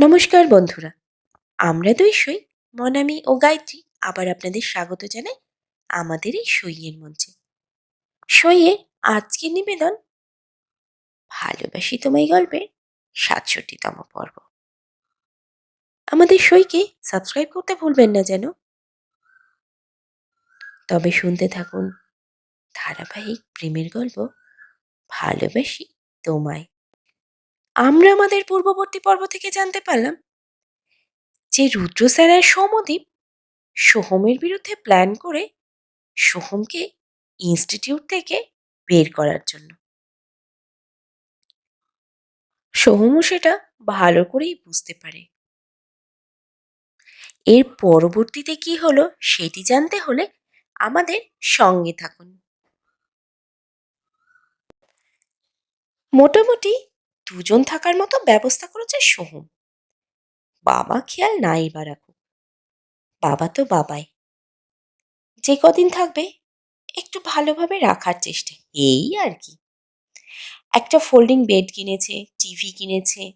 নমস্কার বন্ধুরা। আমরা দুই সই মনামি ও গায়ত্রী আবার আপনাদের স্বাগত জানাই আমাদের এই সইয়ের মঞ্চে। সইয়ে আজকের নিবেদন ভালোবাসি তোমায় গল্পের সাতষট্টিতম পর্ব। আমাদের সইকে সাবস্ক্রাইব করতে ভুলবেন না যেন। তবে শুনতে থাকুন ধারাবাহিক প্রেমের গল্প ভালোবাসি তোমায়। আমরা আমাদের পূর্ববর্তী পর্ব থেকে জানতে পারলাম যে রুদ্র স্যার আর সৌমদীপ সোহমের বিরুদ্ধে প্ল্যান করে সোহমকে ইনস্টিটিউট থেকে বের করার জন্য। সোহমও সেটা ভালো করেই বুঝতে পারে। এর পরবর্তীতে কি হলো সেটি জানতে হলে আমাদের সঙ্গে থাকুন। মোটামুটি দুজন থাকার মতো ব্যবস্থা করেছে সোহম। বাবা খেয়াল নাই বা রাখুক বাবা তো বাবাই। যে কদিন থাকবে, একটু ভালোভাবে রাখার চেষ্টা, এই আর কি। একটা ফোল্ডিং বেড কিনেছে, টিভি কিনেছে,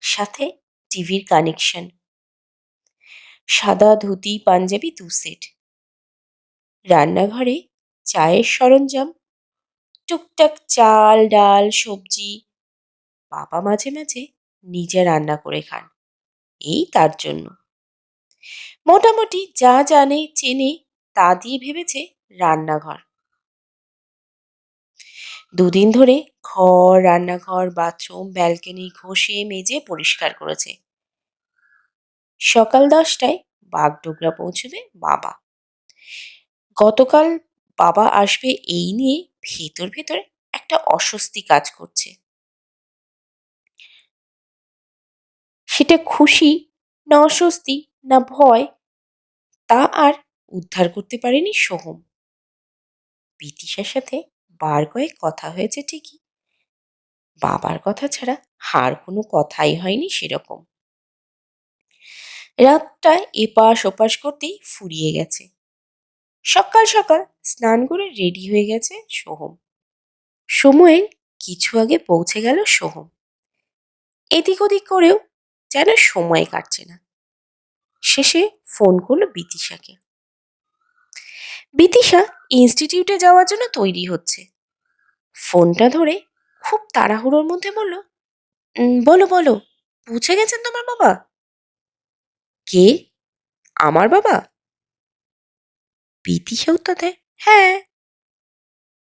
সাথে টিভির কানেকশন। সাদা ধুতি, পাঞ্জাবি দু সেট। রান্নাঘরে চায়ের সরঞ্জাম, টুকটাক চাল, ডাল, সবজি বাবা মাঝে মাঝে নিজে রান্না করে খান। এই তার জন্য। মোটামুটি যা জানে, চেনে তা দিয়ে ভেবেছে রান্নাঘর। দুদিন ধরে ঘর, রান্নাঘর, বাথরুম, ব্যালকনি ঘষে, মেজে পরিষ্কার করেছে। সকাল দশটায় বাগডোগরা পৌঁছবে বাবা। গতকাল বাবা আসবে এই নিয়ে ভেতর ভেতরে একটা অস্বস্তি কাজ করছে। সেটা খুশি, না অস্বস্তি, না ভয়, তা আর উদ্ধার করতে পারেনি সোহম। বিতিশার সাথে বার কয়েক কথা হয়েছে ঠিকই। বাবার কথা ছাড়া হার কোনো কথাই হয়নি সেরকম। রাতটা এপাশ ওপাশ করতেই ফুরিয়ে গেছে। সকাল সকাল স্নান করে রেডি হয়ে গেছে সোহম। সময়ের কিছু আগে পৌঁছে গেল সোহম। এদিক ওদিক করেও যেন সময় কাটছে না। শেষে ফোন করল বিতিশাকে বিতিশা ইনস্টিটিউটে যাওয়ার জন্য তৈরি হচ্ছে। ফোনটা ধরে খুব তাড়াহুড়োর মধ্যে বলল "উম, বলো বলো পৌঁছে গেছেন তোমার বাবা? কে? আমার বাবা? বিতিশা উত্তর দেয় হ্যাঁ।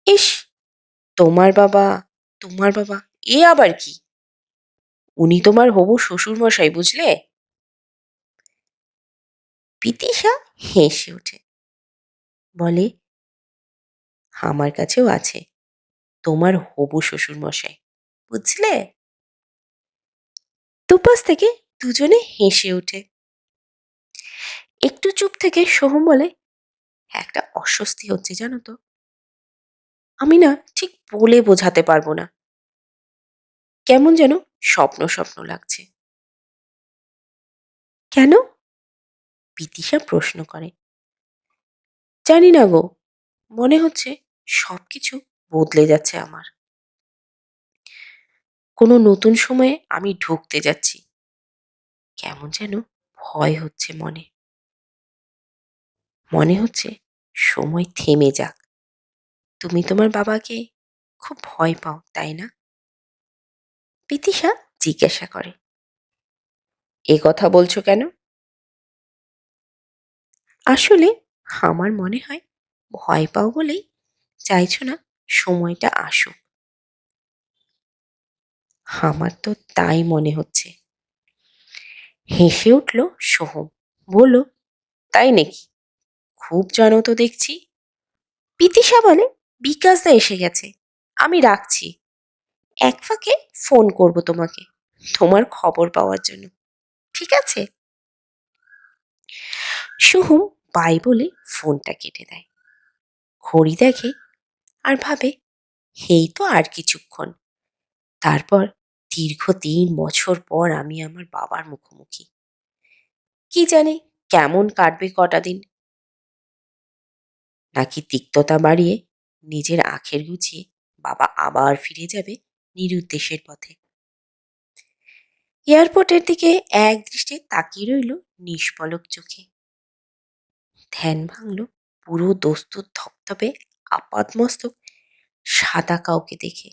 ইস তোমার বাবা তোমার বাবা এ আবার কি? উনি তোমার হবু শ্বশুর মশাই বুঝলে? বিতিশা হেসে ওঠে। বলে, আমার কাছেও আছে। তোমার হবু শ্বশুর মশাই বুঝলে? দুপাশ থেকে দুজনে হেসে ওঠে। একটু চুপ থেকে সোহম বলে, একটা অস্বস্তি হচ্ছে জানো তো। আমি না ঠিক বলে বোঝাতে পারব না। কেমন যেন স্বপ্ন স্বপ্ন লাগছে। কেন? বিতিশা প্রশ্ন করে। জানি না গো, মনে হচ্ছে সবকিছু বদলে যাচ্ছে আমার। কোনো নতুন সময়ে আমি ঢুকতে যাচ্ছি। কেমন যেন ভয় হচ্ছে মনে। মনে হচ্ছে সময় থেমে যাক। তুমি তোমার বাবাকে খুব ভয় পাও, তাই না? প্রীতিশা জিজ্ঞাসা করে। এ কথা বলছো কেন? আসলে আমার মনে হয় ভয় পাও বলেই চাইছো না সময়টা আসুক। আমার তো তাই মনে হচ্ছে। হেসে উঠল সোহম। বলল, তাই নাকি? খুব জানো তো দেখছি। পিতিশা বলে, বিকাশদা এসে গেছে। আমি রাখছি। এক ফাঁকে ফোন করব তোমাকে, তোমার খবর পাওয়ার জন্য। ঠিক আছে? সোহম বাই বলে ফোনটা কেটে দেয়। ঘড়ি দেখে আর ভাবে এই তো আর কিছুক্ষণ। তারপর দীর্ঘ তিন বছর পর আমি আমার বাবার মুখোমুখি। কি জানি কেমন কাটবে কটা দিন। নাকি তিক্ততা বাড়িয়ে নিজের আখের গুছিয়ে বাবা আবার ফিরে যাবে? নিরুদ্দেশের পথে। এয়ারপোর্টের দিকে এক দৃষ্টে তাকিয়ে রইল নিষ্পলক চোখে। ধ্যান ভাঙল পুরো দস্তুর ধপধপে আপাতমস্তক সাদা কাউকে দেখে।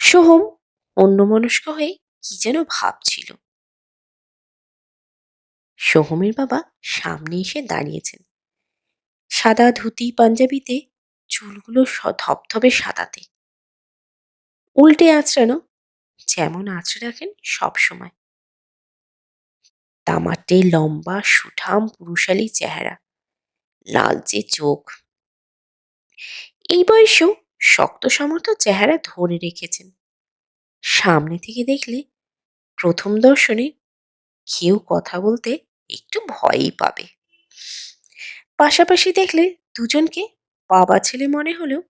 সোহম অন্যমনস্ক হয়ে কি যেন ভাবছিল। সোহমের বাবা সামনে এসে দাঁড়িয়েছেন। সাদা ধুতি পাঞ্জাবিতে চুলগুলো ধপধপে সাদাতে। উল্টে আঁচড়ানো যেমন আঁচড়ে রাখেন সবসময় তামাটে লম্বা, সুঠাম, পুরুষালী চেহারা। লালচে চোখ। এই বয়সেও শক্ত সমর্থ চেহারা ধরে রেখেছেন। সামনে থেকে দেখলে প্রথম দর্শনে কেউ কথা বলতে একটু ভয়ই পাবে। পাশাপাশি দেখলে দুজনকে বাবা ছেলে মনে হলেও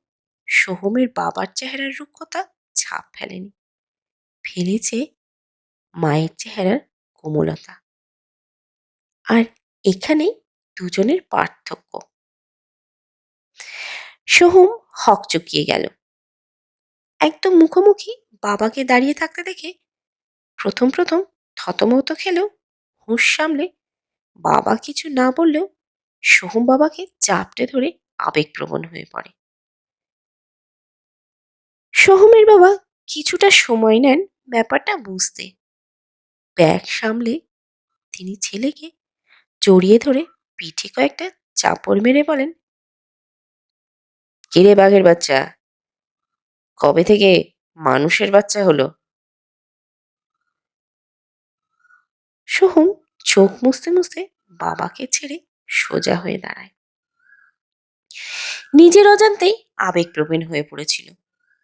সোহমের বাবার চেহারার রুক্ষতা ছাপ ফেলেনি। ফেলেছে মায়ের চেহারার কোমলতা। আর এখানেই দুজনের পার্থক্য। সোহম হক চুকিয়ে গেল। একদম মুখোমুখি বাবাকে দাঁড়িয়ে থাকতে দেখে প্রথম প্রথম থতমত খেলেও হুঁশ সামলে বাবা কিছু না বললেও সোহম বাবাকে চাপটে ধরে আবেগপ্রবণ হয়ে পড়ে। সোহমের বাবা কিছুটা সময় নেন ব্যাপারটা বুঝতে। ব্যাগ সামলে তিনি ছেলেকে জড়িয়ে ধরে পিঠে কয়েকটা চাপড় মেরে বলেন, কিরে বাঘের বাচ্চা, কবে থেকে মানুষের বাচ্চা হলো? সোহম চোখ মুছতে মুছতে বাবাকে ছেড়ে সোজা হয়ে দাঁড়ায়। নিজের অজান্তেই আবেগপ্রবীণ হয়ে পড়েছিল।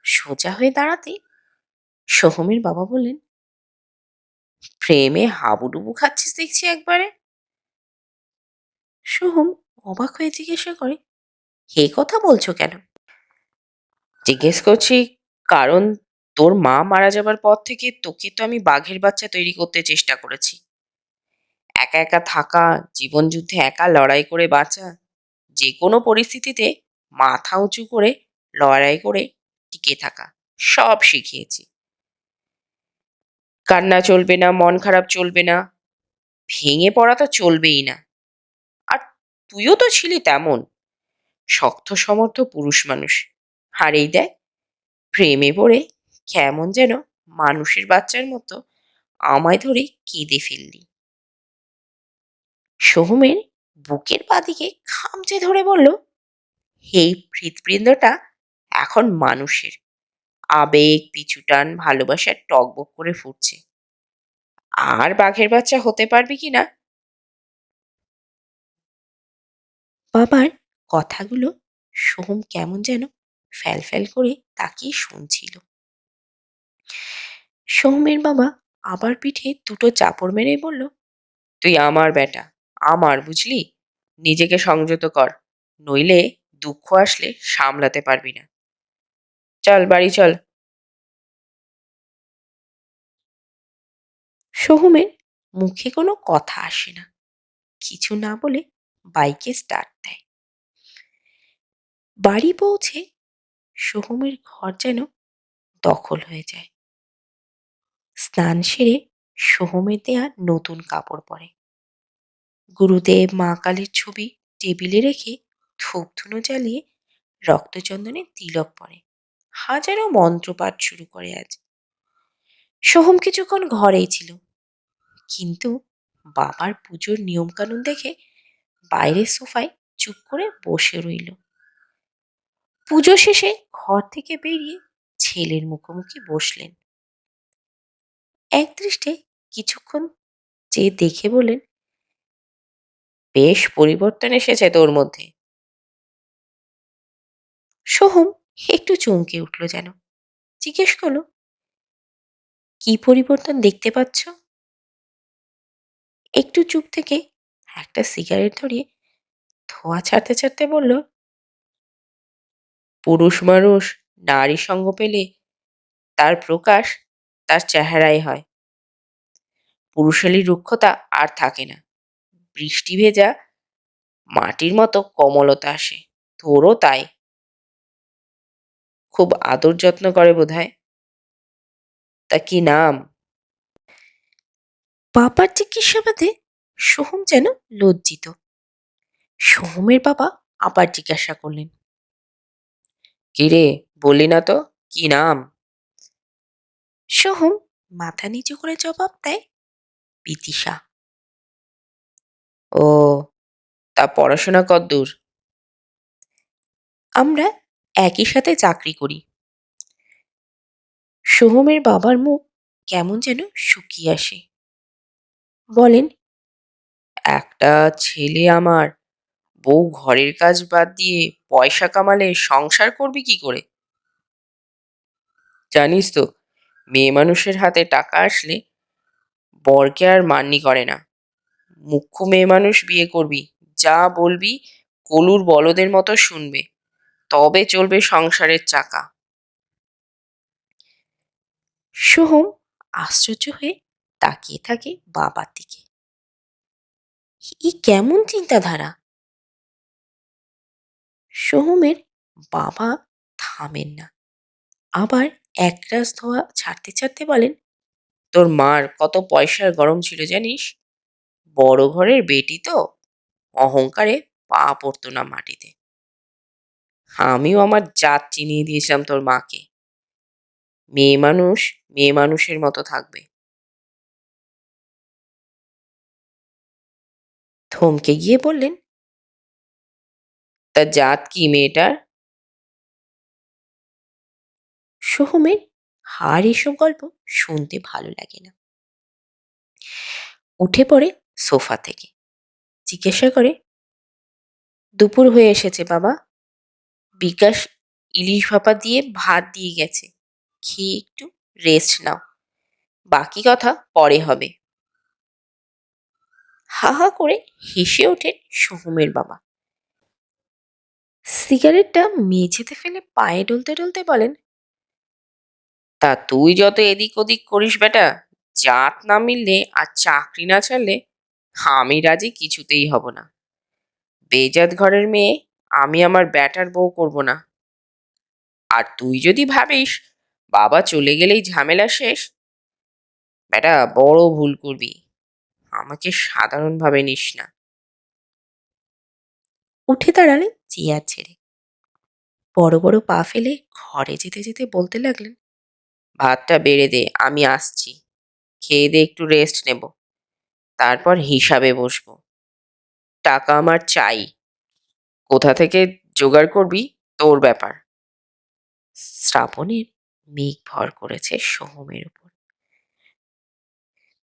সোজা হয়ে দাঁড়াতে সোহমের বাবা বললেন, প্রেমে হাবুডুবু খাচ্ছিস দেখছি একবারে? সোহম অবাক হয়ে জিজ্ঞাসা করে, হে কথা বলছো কেন? জিজ্ঞেস করছি কারণ তোর মা মারা যাবার পর থেকে তোকে তো আমি বাঘের বাচ্চা তৈরি করতে চেষ্টা করেছি। একা একা থাকা, জীবন যুদ্ধে একা লড়াই করে বাঁচা যে কোনো পরিস্থিতিতে মাথা উঁচু করে লড়াই করে টিকে থাকা। সব শিখিয়েছি। কান্না চলবে না, মন খারাপ চলবে না। ভেঙে পড়া তো চলবেই না। আর তুইও তো ছিলি তেমন। শক্ত, সমর্থ পুরুষ মানুষ। আর দেখ প্রেমে পড়ে কেমন যেন মানুষের বাচ্চার মতো আমায় ধরে কেঁদে ফেললি। সোহমের বুকের বাদিকে খামচে ধরে বলল এই হৃৎপিণ্ডটা এখন মানুষের। আবেগ, পিছুটান ভালোবাসার টকবক করে ফুটছে। আর বাঘের বাচ্চা হতে পারবি কি না? বাবার কথাগুলো সোহম কেমন যেন ফ্যাল ফ্যাল করে তাকিয়ে শুনছিল। সোহমের বাবা আবার পিঠে দুটো চাপড় মেরে বলল, তুই আমার বেটা, আমার বুঝলি? নিজেকে সংযত কর, নইলে দুঃখ আসলে সামলাতে পারবি না। চল, বাড়ি চল। সোহমের মুখে কোনো কথা আসে না। কিছু না বলে বাইকে স্টার্ট দেয়। বাড়ি পৌঁছে সোহমের ঘর যেন দখল হয়ে যায়। স্নান সেরে সোহমের দেয়া নতুন কাপড় পরে। গুরুদেব মা কালীর ছবি টেবিলে রেখে ধূপ ধুনো জ্বালিয়ে রক্তচন্দনে তিলক পরে। হাজারো মন্ত্রপাঠ শুরু করে আজ। সোহম কিছুক্ষণ ঘরেই ছিল। কিন্তু বাবার পুজোর নিয়মকানুন দেখে বাইরের সোফায় চুপ করে বসে রইল। পুজো শেষে ঘর থেকে বেরিয়ে ছেলের মুখোমুখি বসলেন। এক দৃষ্টে কিছুক্ষণ যে দেখে বলেন বেশ পরিবর্তন এসেছে তোর মধ্যে। সোহম একটু চমকে উঠল যেন। জিজ্ঞেস করল, কি পরিবর্তন দেখতে পাচ্ছ? একটু চুপ থেকে একটা সিগারেট ধরিয়ে ধোয়া ছাড়তে ছাড়তে বলল, পুরুষ মানুষ নারী সঙ্গ পেলে তার প্রকাশ তার চেহারায় হয়। পুরুষালী রুক্ষতা আর থাকে না। বৃষ্টি ভেজা মাটির মতো কমলতা আসে। তোরও তাই। খুব আদর যত্ন করে বোধহয়। তা কি নাম? বাবার জিজ্ঞাসাবাদে সোহম যেন লজ্জিত। সোহমের বাবা আবার জিজ্ঞাসা করলেন। কিরে বললি না তো কি নাম? সোহম মাথা নিচু করে জবাব দেয় বিদিশা ও তা পড়াশোনা কদ্দূর আমরা একই সাথে চাকরি করি। সোহমের বাবার মুখ কেমন যেন শুকিয়ে আসে। বলেন, একটা ছেলে আমার, বউ ঘরের কাজ বাদ দিয়ে পয়সা কামালে সংসার করবি কি করে? জানিস তো, মেয়ে মানুষের হাতে টাকা আসলে বরকে আর মান্যি করে না। মুখ্য মেয়ে মানুষ বিয়ে করবি, যা বলবি কলুর বলদের মতো শুনবে। তবে চলবে সংসারের চাকা। সোহম আশ্চর্য হয়ে তাকিয়ে থাকে বাবার দিকে। ই কেমন চিন্তাধারা? সোহমের বাবা থামেন না। আবার একরাশ ধোয়া ছাড়তে ছাড়তে বলেন, তোর মার কত পয়সার গরম ছিল জানিস? বড় ঘরের বেটি তো, অহংকারে পা পড়তো না মাটিতে। আমিও আমার জাত চিনিয়ে দিয়েছিলাম তোর মাকে। মেয়ে মানুষ, মেয়ে মানুষের মতো থাকবে। থমকে গিয়ে বললেন, তা জাত কি মেয়েটার? সোহমের হার এসব গল্প শুনতে ভালো লাগে না। উঠে পড়ে সোফা থেকে, জিজ্ঞাসা করে, দুপুর হয়ে এসেছে বাবা? বিকাশ ইলিশ ভাপা দিয়ে ভাত দিয়ে গেছে। খেয়ে একটু রেস্ট নাও। বাকি কথা পরে হবে। হা হা করে হেসে ওঠেন সোহমের বাবা। সিগারেটটা মেঝেতে ফেলে পায়ে ডলতে ডলতে বলেন, তা তুই যত এদিক ওদিক করিস বেটা, জাত না মিললে আর চাকরি না ছাড়লে আমি রাজি কিছুতেই হব না। বেজাত ঘরের মেয়ে আমি আমার ব্যাটার বউ করব না। আর তুই যদি ভাবিস বাবা চলে গেলেই ঝামেলা শেষ বেটা বড় ভুল করবি। আমাকে সাধারণভাবে নিস না। উঠে দাঁড়ালেন চেয়ার ছেড়ে বড় বড় পা ফেলে ঘরে যেতে যেতে বলতে লাগলেন ভাতটা বেড়ে দে আমি আসছি। খেয়ে দে একটু রেস্ট নেব। তারপর হিসাবে বসবো। টাকা আমার চাই। কোথা থেকে জোগাড় করবি? তোর ব্যাপার। শ্রাবণের মেঘ ভর করেছে সোহমের উপর।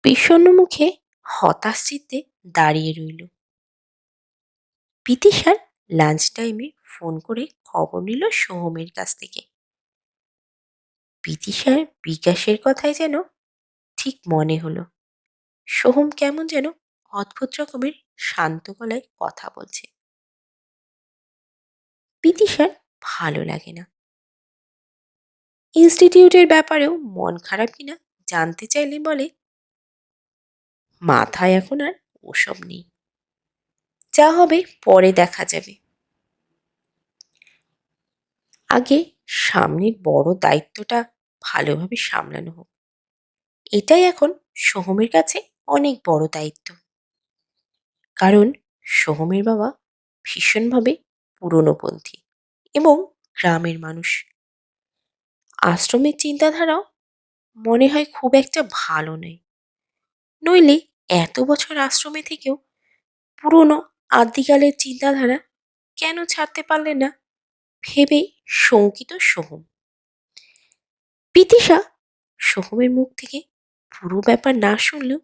বিষণ্ণ মুখে হতাশ দাঁড়িয়ে রইল। পিতিশার লাঞ্চ টাইমে ফোন করে খবর নিল সোহমের কাছ থেকে। পিতিশার বিকাশের কথাই যেন ঠিক মনে হলো। সোহম কেমন যেন অদ্ভুত রকমের শান্ত গলায় কথা বলছে। পিতিশার ভালো লাগে না। ইনস্টিটিউটের ব্যাপারেও মন খারাপ কিনা জানতে চাইলে বলে, মাথায় এখন আর ওসব নেই। যা হবে পরে দেখা যাবে। আগে সামনের বড় দায়িত্বটা ভালোভাবে সামলানো হোক। এটাই এখন সোহমের কাছে অনেক বড় দায়িত্ব। কারণ সোহমের বাবা ভীষণভাবে পুরনোপন্থী এবং গ্রামের মানুষ। আশ্রমের চিন্তাধারাও মনে হয় খুব একটা ভালো নয়। নইলে এত বছর আশ্রমে থেকেও পুরনো আদিকালের চিন্তাধারা কেন ছাড়তে পারলে না ভেবেই শঙ্কিত সোহম। পিতিশা সোহমের মুখ থেকে পুরো ব্যাপার না শুনলেও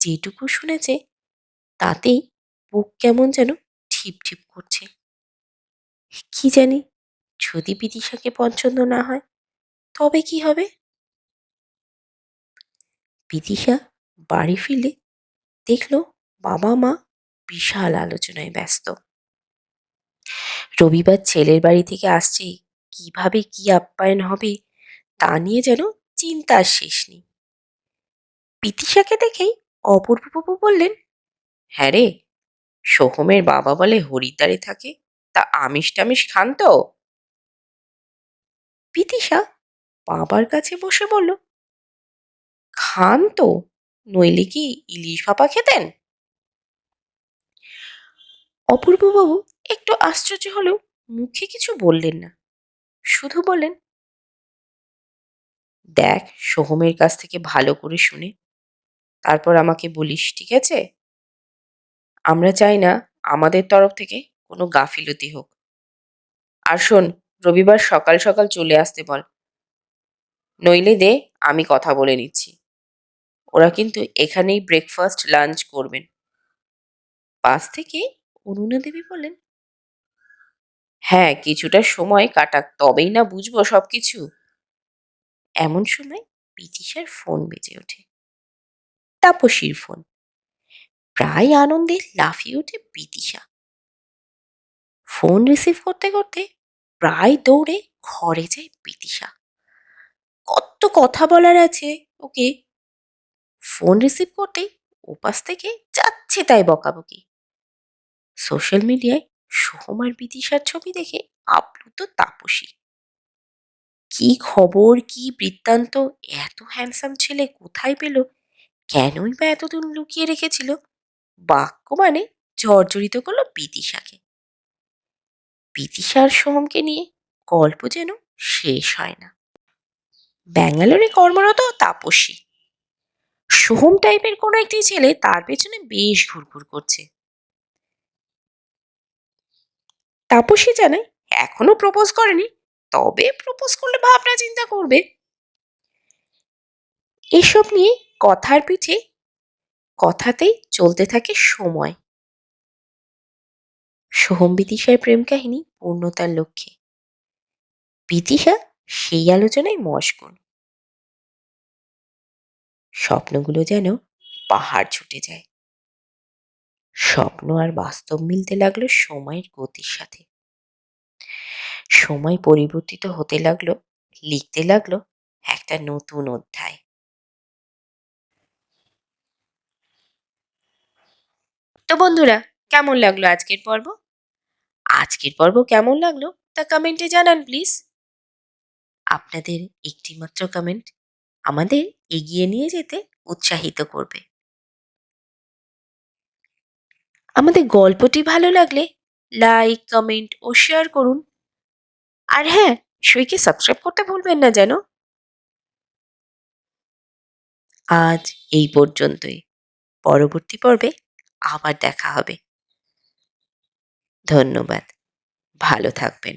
যেটুকু শুনেছে তাতেই বুক কেমন যেন ঠিপ ঠিপ করছে। কি জানি? যদি বিদিশাকে পছন্দ না হয়, তবে কি হবে? বিদিশা বাড়ি ফিরলে দেখল বাবা মা বিশাল আলোচনায় ব্যস্ত। রবিবার ছেলের বাড়ি থেকে আসছে, কীভাবে কি আপ্যায়ন হবে তা নিয়ে যেন চিন্তার শেষ নেই। পিতিশাকে দেখেই অপূর্ববাবু বললেন হ্যাঁ রে, সোহমের বাবা বলে হরিদ্বারে থাকে তা আমিষ টামিষ খান তো? পিতিশা বাবার কাছে বসে বলল, খান তো, নইলে কি ইলিশ ভাপা খেতেন? অপূর্ববাবু একটু আশ্চর্য হলেও মুখে কিছু বললেন না, শুধু বলেন দেখ, সোহমের কাছ থেকে ভালো করে শুনে। তারপর আমাকে বলিস, ঠিক আছে? আমরা চাই না আমাদের তরফ থেকে কোনো গাফিলতি হোক। আর শোন, রবিবার সকাল সকাল চলে আসতে বল। নইলে দে, আমি কথা বলে নিচ্ছি। ওরা কিন্তু এখানেই ব্রেকফাস্ট লাঞ্চ করবেন। পাশ থেকে অরুণা দেবী বলেন হ্যাঁ কিছুটা সময় কাটাক, তবেই না বুঝব সবকিছু। এমন সময় বিদিশার ফোন বেজে ওঠে। তাপসীর ফোন। প্রায় আনন্দে লাফিয়ে ওঠে বিদিশা ফোন রিসিভ করতে করতে প্রায় দৌড়ে ঘরে যায় বিদিশা কত কথা বলার আছে ওকে। ফোন রিসিভ করতেই ওপাশ থেকে যাচ্ছে তাই বকাবকি। সোশ্যাল মিডিয়ায় সোহম আর বিদিশার ছবি দেখে আপ্লুত তাপসী। কি খবর, কি বৃত্তান্ত, এত হ্যান্ডসাম ছেলে কোথায় পেল? কেনই বা এতদিন লুকিয়ে রেখেছিল? বাক্য মানে জর্জরিত করল বিদিশাকে বিদিশার সোহমকে নিয়ে গল্প যেন শেষ হয় না। ব্যাঙ্গালোরে কর্মরত তাপসী। সোহম টাইপের কোনো একটি ছেলে তার পেছনে বেশ ঘুরঘুর করছে। তাপসী জানায় এখনও প্রপোজ করেনি, তবে প্রপোজ করলে ভাবনা চিন্তা করবে। এসব নিয়ে কথার পিঠে কথাতেই চলতে থাকে সময়। সোহম বিদিশার প্রেম কাহিনী পূর্ণতার লক্ষ্যে। বিদিশা সেই আলোচনায় মশগুল স্বপ্নগুলো যেন পাহাড় ছুটে যায়। স্বপ্ন আর বাস্তব মিলতে লাগল সময়ের গতির সাথে। সময় পরিবর্তিত হতে লাগল, লিখতে লাগল একটা নতুন অধ্যায়। তো বন্ধুরা, কেমন লাগল আজকের পর্ব? আজকের পর্ব কেমন লাগল তা কমেন্টে জানান প্লিজ আপনাদের একটিমাত্র কমেন্ট আমাদের এগিয়ে নিয়ে যেতে উৎসাহিত করবে। আমাদের গল্পটি ভালো লাগলে লাইক কমেন্ট ও শেয়ার করুন। আর হ্যাঁ সইকে সাবস্ক্রাইব করতে ভুলবেন না যেন। আজ এই পর্যন্তই। পরবর্তী পর্বে আবার দেখা হবে। ধন্যবাদ। ভালো থাকবেন।